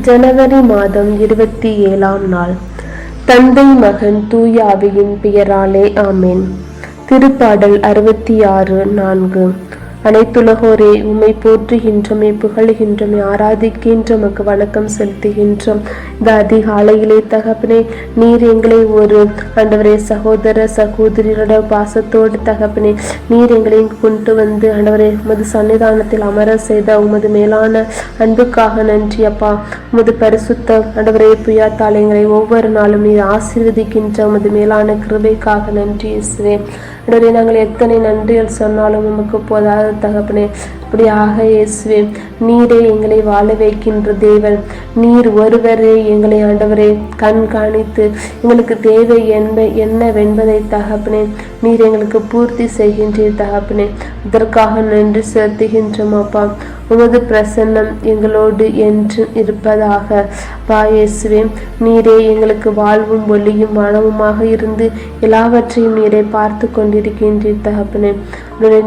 ஜனவரி மாதம் இருபத்தி ஏழாம் நாள். தந்தை மகன் தூயாவியின் பெயராலே ஆமேன். திருப்பாடல் அறுபத்தி ஆறு நான்கு. அனைத்துலகோரே உம்மை போற்றுகின்றோமே புகழுகின்றோமே ஆராதிக்கின்றோம் உமக்கு வணக்கம் செலுத்துகின்றோம். இந்த அதிகாலையிலே தகப்பனே நீர் எங்களை ஒரு ஆண்டவரே சகோதர சகோதரியோட பாசத்தோடு தகப்பனே நீர் எங்களை கொண்டு வந்து ஆண்டவரே உமது சன்னிதானத்தில் அமர செய்த உமது மேலான அன்புக்காக நன்றி அப்பா. உமது பரிசுத்த ஆண்டவரே புயாத்தால் எங்களை ஒவ்வொரு நாளும் நீர் ஆசீர்வதிக்கின்ற உமது மேலான கிருபைக்காக நன்றி இயேசுவே. ஆண்டவரே நாங்கள் எத்தனை நன்றிகள் சொன்னாலும் உமக்கு போதாது. தகப்பனே அப்படியாக இயேசுவே நீரே எங்களை வாழ வைக்கின்ற தேவன். நீர் ஒருவரே எங்களை ஆண்டவரே கண்காணித்து எங்களுக்கு தேவை என்ன என்னவென்பதை தகப்பனே நீர் எங்களுக்கு பூர்த்தி செய்கின்றீர் தகப்பனே. இதற்காக நன்றி செலுத்துகின்றோம் அப்பா. உமது பிரசன்னம் எங்களோடு என்று இருப்பதாக. பாயேசுவே நீரே எங்களுக்கு வாழ்வும் ஒளியும் மனமுமாக இருந்து எல்லாவற்றையும் நீரை பார்த்து கொண்டிருக்கின்றீர் தகப்பனே.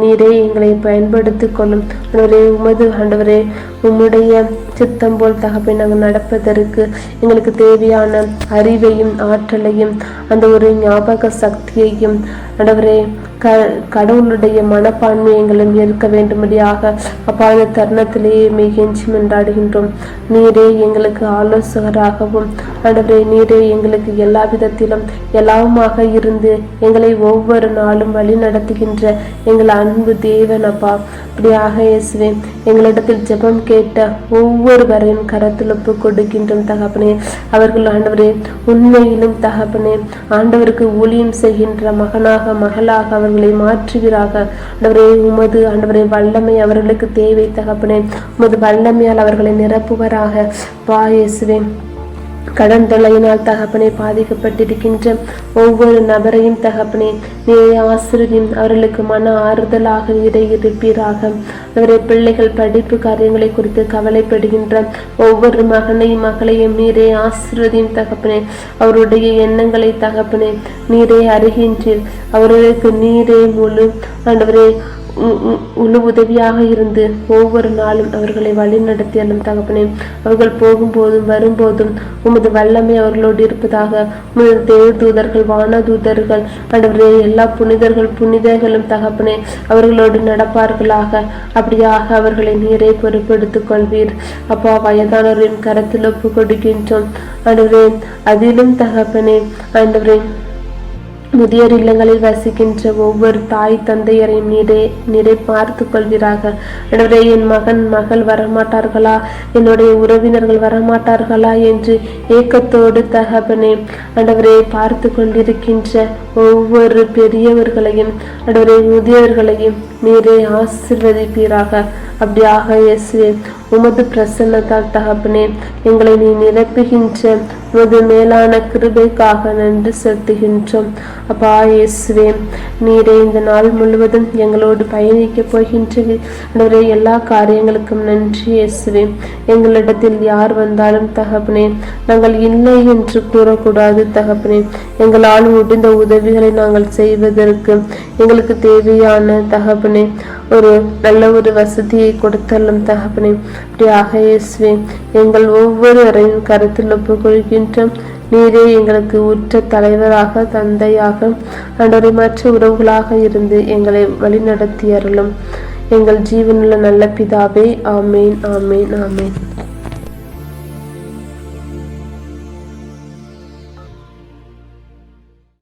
நீரே எங்களை பயன்படுத்திக் கொள்ளும் உன்னுடைய உமது ஆண்டவரே உம்முடைய சித்தம் போல் தகப்பை நாங்கள் நடப்பதற்கு எங்களுக்கு தேவையான அறிவையும் ஆற்றலையும் அந்த ஒரு ஞாபக சக்தியையும் ஆண்டவரே க கடவுளுடைய மனப்பான்மை எங்களும் இருக்க வேண்டும்படியாக அப்பாத தருணத்திலேயே மிகஞ்சி மன்றாடுகின்றோம். நீரே எங்களுக்கு ஆலோசகராகவும் ஆண்டவரே நீரே எங்களுக்கு எல்லா விதத்திலும் எல்லாவுமாக இருந்து எங்களை ஒவ்வொரு நாளும் வழி நடத்துகின்ற எங்கள் அன்பு தேவன் அப்பா. இப்படியாக இயேசுவே எங்களிடத்தில் ஜெபம் கேட்ட ஒவ்வொருவரையும் கரத்தில் ஒப்பு கொடுக்கின்றோம் தகப்பனே. அவர்கள் ஆண்டவரே உண்மையிலும் தகப்பனே ஆண்டவருக்கு ஊழியம் செய்கின்ற மகனாக மகளாக அவர்களை மாற்றுவீராக. ஆண்டவரே உமது ஆண்டவரே வல்லமை அவர்களுக்கு தேவை தகப்பனே. உமது வல்லமையால் அவர்களை நிரப்புவராக. வா இயேசுவே. கடன் தொல்லையினால் தகப்பனை பாதிக்கப்பட்டிருக்கின்ற ஒவ்வொரு நபரையும் தகப்பனே நீரை ஆசிரியும் அவர்களுக்கு மன ஆறுதலாக நீரை இருப்பீராக அவரை பிள்ளைகள் படிப்பு காரியங்களை குறித்து கவலைப்படுகின்ற ஒவ்வொரு மகனையும் மகளையும் நீரே ஆசிர்வதியும் தகப்பனே அவருடைய எண்ணங்களை தகப்பனே நீரே அறிகின்றீர். அவர்களுக்கு நீரே முழு. ஆண்டவரே உ- உதவியாக இருந்து ஒவ்வொரு நாளும் அவர்களை வழி நடத்தியாலும் தகப்பனே அவர்கள் போகும்போதும் வரும்போதும் உமது வல்லமை அவர்களோடு இருப்பதாக உமது தேவதூதர்கள் வானதூதர்கள் ஆண்டவரே எல்லா புனிதர்கள் புனிதர்களும் தகப்பனே அவர்களோடு நடப்பார்களாக. அப்படியாக அவர்களை நீரை பொறுப்பெடுத்துக் கொள்வீர். அப்பா வயதானவரின் கரத்தில் ஒப்பு கொடுக்கின்றோம். ஆண்டவரே அதிலும் தகப்பனே ஆண்டவரே முதியோர் இல்லங்களில் வசிக்கின்ற ஒவ்வொரு தாய் தந்தையரையும் நீரே நிறை பார்த்து கொள்கிறார்கள் எனவே என் மகன் மகள் வரமாட்டார்களா? என்னுடைய உறவினர்கள் வரமாட்டார்களா என்று ஏக்கத்தோடு தகப்பனே ஆண்டவரே பார்த்து கொண்டிருக்கின்ற ஒவ்வொரு பெரியவர்களையும் அண்டவரை முதியோர்களையும் நீரே ஆசிர்வதிப்பீராக. அப்படியாக இயேசுவே உமது பிரசன்னத்தால் தகப்பனே எங்களை நீ நிரப்புகின்ற உமது மேலான கிருபைக்காக நன்றி செலுத்துகின்றோம். அப்பா இயேசுவே நீரே இந்த நாள் முழுவதும் எங்களோடு பயணிக்க போகின்றது எல்லா காரியங்களுக்கும் நன்றி இயேசுவே. எங்களிடத்தில் யார் வந்தாலும் தகப்பனே நாங்கள் இல்லை என்று கூறக்கூடாது தகப்பனே. எங்களால் முடிந்த உதவிகளை நாங்கள் செய்வதற்கு எங்களுக்கு தேவையான தகப்பனே ஒரு நல்ல ஒரு வசதியை கொடுத்தல்லும் தகப்பனே. அப்படியாக இயேசுவே எங்கள் ஒவ்வொருவரையும் கருத்தில் ஒப்புக்கொள்கின்றோம் நீரே எங்களுக்கு உற்ற தலைவராக தந்தையாக அன்றரை மற்ற உறவுகளாக இருந்து எங்களை வழிநடத்தி அருளும். எங்கள் ஜீவனுள்ள நல்ல பிதாவே ஆமேன் ஆமேன் ஆமேன்.